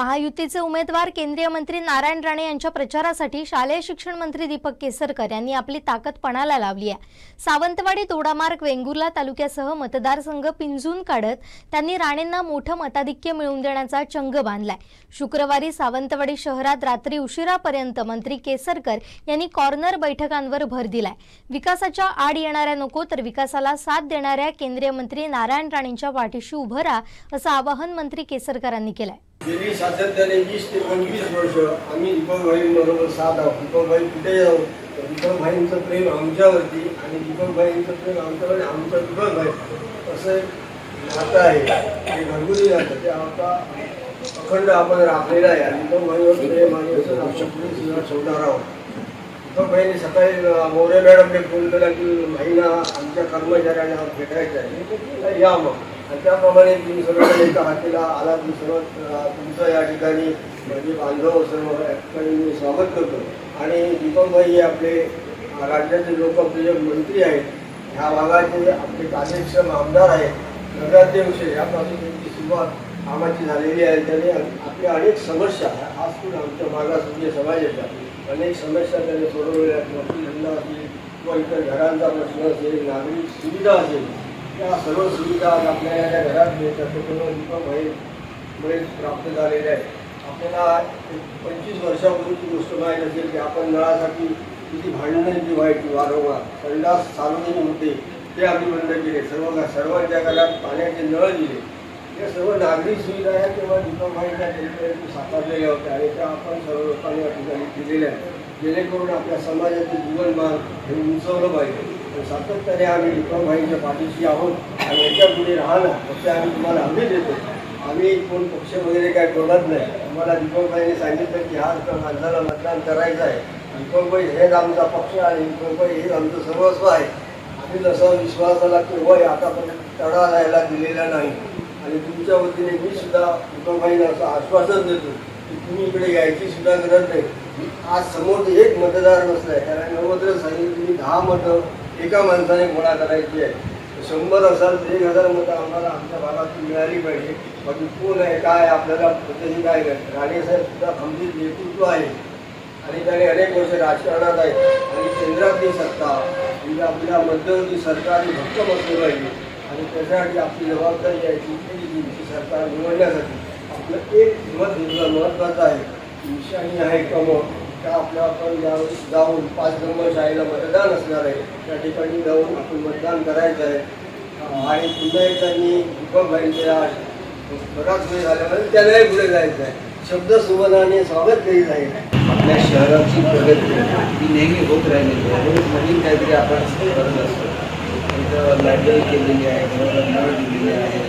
महायुतीचे उमेदवार केंद्रीय मंत्री नारायण राणे यांच्या प्रचारासाठी शालेय शिक्षण मंत्री दीपक केसरकर यांनी आपली ताकद पणाला लावली आहे. सावंतवाडी तोडामार्ग वेंगुर्ला तालुक्यासह मतदारसंघ पिंजून काढत त्यांनी राणेंना मोठं मताधिक्य मिळवून देण्याचा चंग बांधलाय. शुक्रवारी सावंतवाडी शहरात रात्री उशिरापर्यंत मंत्री केसरकर यांनी कॉर्नर बैठकांवर भर दिलाय. विकासाच्या आड येणाऱ्या नको तर विकासाला साथ देणाऱ्या केंद्रीय मंत्री नारायण राणेंच्या पाठीशी उभं राहा असं आवाहन मंत्री केसरकरांनी केलंय. गेली सातत्याने वीस ते पंचवीस वर्ष आम्ही दीपकभाईंबरोबर साथ आहोत. दीपकभाई कुठे जाऊ तर दीपकभाईंचं प्रेम आमच्यावरती आणि दीपकभाईंचं प्रेम आमच्यावर आमचं दीपकभाई असं नातं आहे. ते घरगुती नातं. ते आता अखंड आपण राखलेलं आहे आणि दीपकभाईवर प्रेम आणि असं आपण पुढे सुद्धा ठेवणार आहोत. दीपकभाईने सकाळी मोरे मॅडमने फोन केला की महिना आमच्या कर्मचाऱ्यांना भेटायचं आहे. या मग. आणि त्याप्रमाणे तुम्ही सगळं एका हाकेला आला. तुम्ही सर्व तुमचं या ठिकाणी म्हणजे बांधव सर्व या ठिकाणी मी स्वागत करतो. आणि दीपकभाई हे आपले राज्याचे लोकप्रिय मंत्री आहेत ह्या भागाचे आपले कार्यक्षम आमदार आहेत नगराध्यक्ष यापासून त्यांची सुरुवात कामाची झालेली आहे. त्याने आपल्या अनेक समस्या आज पण आमच्या मागासवर्गीय समाजाच्या अनेक समस्या त्याने सोडवलेल्या आहेत नोकरी धंदा असेल किंवा इतर घरांचा प्रश्न असेल नागरिक सुविधा असेल त्या सर्व सुविधा आज आपल्या घरात मिळतात. ते सर्व दीपकभाईमुळे प्राप्त झालेल्या आहेत. आपल्याला पंचवीस वर्षापूर्वीची गोष्ट माहीत असेल की आपण नळासाठी किती भांडणं जी व्हायची वारंवार संडास सार्वजनिक होते ते आम्ही बंद केले सर्व सर्वांच्या घरात पाण्याचे नळ दिले. या सर्व नागरिक सुविधा आहेत तेव्हा दीपकभाईच्या त्यांच्यावरती साकारलेल्या होत्या आणि त्या आपण सर्व लोकांनी या ठिकाणी दिलेल्या आहेत. जेणेकरून आपल्या समाजाचे जीवनमान हे उंचवलं पाहिजे. सातत्याने आम्ही विक्रमभाईंच्या पाठीशी आहोत आणि याच्यापुढे राहणार तसे आम्ही तुम्हाला हमी देतो. आम्ही कोण पक्ष वगैरे काय बोलत नाही. आम्हाला दीपकभाईने सांगितलं की हा तर माणसाला मतदान करायचं आहे. दीपकभाई हेच आमचा पक्ष आणि दीपकभाई हेच आमचं सर्वस्व आहे. आम्ही जसा विश्वासाला की होय आतापर्यंत तडा जायला दिलेला नाही. आणि तुमच्या वतीने मी सुद्धा दीपकभाईला असं आश्वासन देतो की तुम्ही इकडे यायची सुद्धा गरज नाही. आज समोर एक मतदार नसलाय कारण नवत्र सांगितलं तुम्ही दहा मतं एका माणसाने गोळा करायची आहे. शंभर असाल तर एक हजार मतं आम्हाला आमच्या भागातून मिळाली पाहिजे. बाकी कोण आहे काय आपल्याला पद्धती काय नाही राणेसाहेब सुद्धा खंबीर नेतृत्व आहे. आणि त्याने अनेक वर्ष राजकारणात आहे. आणि केंद्रातली सत्ता म्हणजे आपल्या मध्यवर्ती सरकारने भक्कम असलं पाहिजे. आणि त्याच्यासाठी आपली जबाबदारी आहे ती की सरकार निवडण्यासाठी. आपलं एक मत घेतलं महत्त्वाचं आहे. निशाणी आहे कमळ त्या आपल्या आपण यावेळी जाऊन पाच नंबर शाळेला मतदान असणार आहे. त्या ठिकाणी जाऊन आपण मतदान करायचं आहे. आणि पुन्हा एक त्यांनी दीपकभाईंच्या बराच वेळ झाल्यामुळे त्यालाही पुढे जायचं आहे. शब्द सुमनाने स्वागत केली आहे. आपल्या शहराची प्रगती ही नेहमी होत राहिलेली आहे. रोज नवीन काहीतरी आपण करत असतो. इथं लायब्ररी केलेली आहे घराला नळ दिलेली आहे.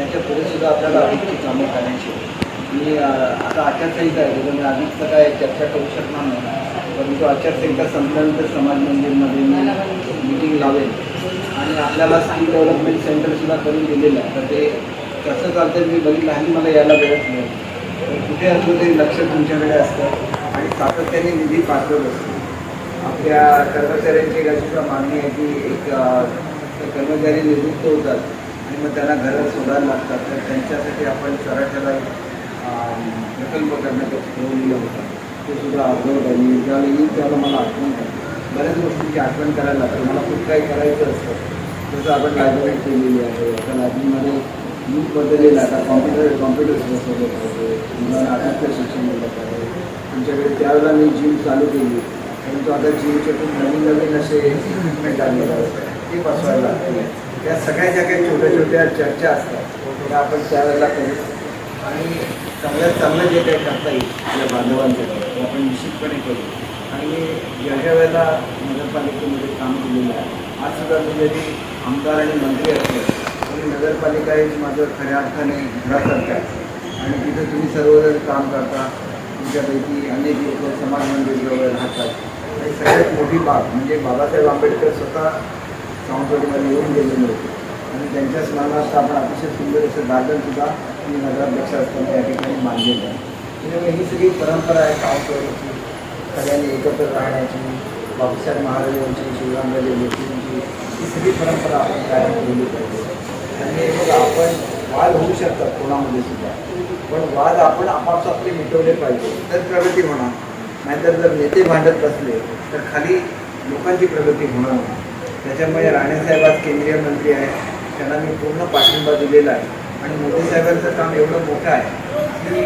याच्यापुढे सुद्धा आपल्याला अधिकची कामं करायची मी आता आचारसंहिता आहे त्याच्यामुळे मी अधिकचं काय चर्चा करू शकणार नाही. परंतु आचारसंहिता संपल्यानंतर समाज मंदिरमध्ये मी मिटिंग लावेल. आणि आपल्याला स्किल डेव्हलपमेंट सेंटरसुद्धा करून दिलेलं आहे. तर ते कसं चालतं मी बघितलं आणि मला यायला वेळच मिळेल तर कुठे असलं तरी लक्ष तुमच्याकडे असतं आणि सातत्याने निधी पाठवत असतो. आपल्या कर्मचाऱ्यांची एक अशी सुद्धा मागणी आहे की एक कर्मचारी निवृत्त होतात आणि मग त्यांना घरात सोडायला लागतात. तर त्यांच्यासाठी आपण सराठ्याला प्रकल्प करण्याचं ठरवलेलं होतं ते सुद्धा आठवत आहे मी ज्यावेळी येईल त्यावेळेला मला आठवण करतो बऱ्याच गोष्टींची आठवण करायला तर मला खूप काही करायचं असतं जसं आपण लायब्ररी केलेली आहे आता लायब्ररीमध्ये युग बदललेलं आता कॉम्प्युटर कॉम्प्युटर्स बसवले पाहिजे मुलांना आर्टिफिशियल शिक्षण दिलं पाहिजे तुमच्याकडे त्यावेळेला मी जिम चालू केली परंतु आता जिमचे खूप नवीन नवीन असे इक्विपमेंट आलेले आहेत ते बसवायला लागते त्या सगळ्या ज्या काही छोट्या छोट्या चर्चा असतात त्या आपण त्यावेळेला करू आणि चांगल्यात चांगलं जे काही करता येईल आपल्या बांधवांसाठी ते आपण निश्चितपणे करू. आणि मी ज्या ज्या वेळेला नगरपालिकेमध्ये काम केलेलं आहे आज सुद्धा मी जरी आमदार आणि मंत्री असले तरी नगरपालिका हे माझं खऱ्या अर्थाने घरासारखं आहे. आणि तिथं तुम्ही सर्वजण काम करता तुमच्यापैकी अनेक लोक समाज मंदिरजवळ राहतात. आणि सगळ्यात मोठी बाब म्हणजे बाबासाहेब आंबेडकर स्वतः सावंतवाडीमध्ये येऊन गेलेले होते. आणि त्यांच्या स्मरणार्थ आपण अतिशय सुंदर असं गार्डन मी नगराध्यक्ष असताना या ठिकाणी मानलेलं आहे त्याच्यामुळे ही सगळी परंपरा आहे सावंतवाडीची सगळ्यांनी एकत्र राहण्याची बाबासाहेब महाराजांची शिवरामराजे देशमुखची ही सगळी परंपरा आपण कायम ठेवली पाहिजे. आणि बघा आपण वाद होऊ शकतात कोणामध्ये सुद्धा. पण वाद आपण आपापसातले मिटवले पाहिजे. तर प्रगती होणार नाहीतर जर नेते भांडत बसले तर खाली लोकांची प्रगती होणार नाही. त्याच्यामुळे राणेसाहेब आज केंद्रीय मंत्री आहेत. त्यांना मी पूर्ण पाठिंबा दिलेला आहे. आणि मोदी साहेबांचं काम एवढं मोठं आहे. की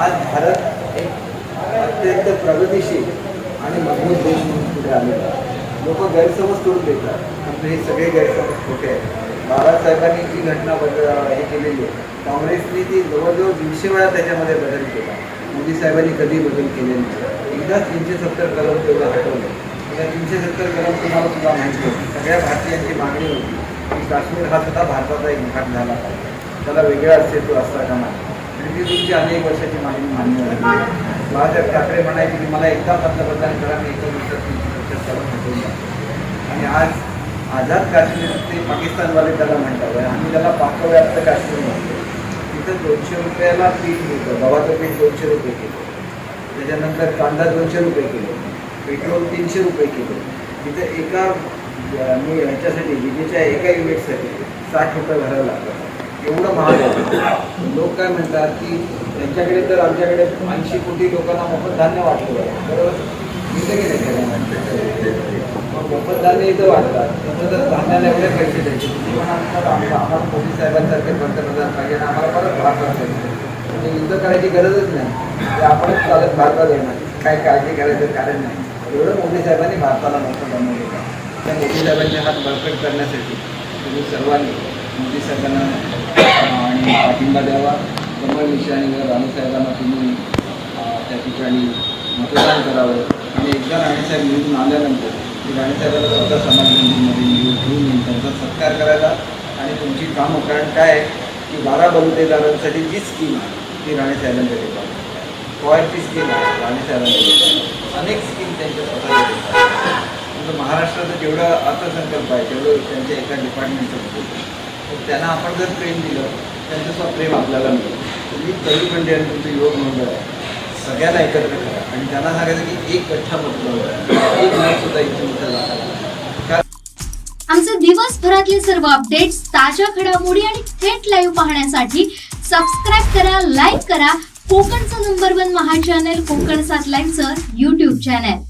आज भारत एक अत्यंत प्रगतीशील आणि मजबूत देश म्हणून पुढे आलेला लोक गैरसमज करून देतात. म्हणजे हे सगळे गैरसमज खोटे आहेत. बाबासाहेबांनी जी घटना बदल हे केलेली आहे. काँग्रेसने ती जवळजवळ दीडशे वेळा त्याच्यामध्ये बदल केला. मोदी साहेबांनी कधी बदल केले नाही. एकदा तीनशे सत्तर कलम तेवढं हटवलं. त्या तीनशे सत्तर कलम तुम्हाला सुद्धा माहिती होती सगळ्या भारतीयांची मागणी होती की काश्मीर हा सुद्धा भारताचा एक भाग झाला पाहिजे. त्याला वेगळं अस्तित्व असता का नये. तुमची अनेक वर्षाची माहिती मान्य झाली. बाळासाहेब ठाकरे म्हणायचे की मला एकदा पंतप्रधान करा मी एका दिवसात तीनशे सत्तर आणि आज आझाद काश्मीर ते पाकिस्तानवाले त्याला म्हणतात. आम्ही त्याला पाकव्याप्त काश्मीर म्हणतो. तिथं दोनशे रुपयाला पीठ मिळतं. गव्हाचं पीठ दोनशे रुपये किलो. त्याच्यानंतर कांदा दोनशे रुपये किलो. पेट्रोल तीनशे रुपये किलो. तिथं एका मी ह्याच्यासाठी विजेच्या एका युनिटसाठी साठ रुपये भरायला लागतात. एवढं महाग आहे. लोक काय म्हणतात की त्यांच्याकडे तर आमच्याकडे ऐंशी कोटी लोकांना मोफत धान्य वाटलं आहे बरोबर? इथं गेले मग मोफत धान्य इथं वाटतात तसं तर धान्याला एवढे पैसे द्यायचे. तुम्ही म्हणाल आम्हाला आम्हाला मोदी साहेबांसारखे पंतप्रधान पाहिजे आणि आम्हाला परत भारतात म्हणजे युद्ध करायची गरजच नाही. ते आपणच चालत भारतात येणार काय काळजी करायचं कारण नाही. एवढं मोदी साहेबांनी भारताला मोठं बनवलं आहे. त्या मोदी साहेबांचे हात बळकट करण्यासाठी तुम्ही सर्वांनी मोदी साहेबांना आणि पाठिंबा द्यावा. कमळ विषयाने राणेसाहेबांना तुम्ही त्या ठिकाणी मतदान करावं. आणि एकदा राणेसाहेब निवडून आल्यानंतर राणेसाहेबांना स्वतः समाज बंधूंमध्ये निवडून घेऊन त्यांचा सत्कार करायला आणि तुमची कामं कारण काय आहे की बारा बलुतेदारांसाठी जी स्कीम आहे ती राणेसाहेबांकडे पाहिजे पॉयरची स्कीम आहे राणेसाहेबांकडे अनेक स्कीम त्यांच्या स्वतःकडे म्हणजे महाराष्ट्राचं जेवढं अर्थसंकल्प आहे तेवढं त्यांच्या एका डिपार्टमेंटचं तर त्यांना आपण जर प्रेम दिलं त्यांचं प्रेम आपल्याला मिळेल. तुम्ही तरी म्हणजे तुमचं युवक मंडळ आहे सगळ्याला एकत्र करा. आणि त्यांना सांगायचं की एक कठ्ठा बदलवं एक नाही सुद्धा इथून इथं आमचे दिवसभरातले सर्व अपडेट्स ताज्या घडामोडी आणि थेट लाईव्ह पाहण्यासाठी सबस्क्राईब करा लाईक करा. कोकणचं नंबर वन महा चॅनल कोकण सात लाईव्हचं युट्यूब चॅनल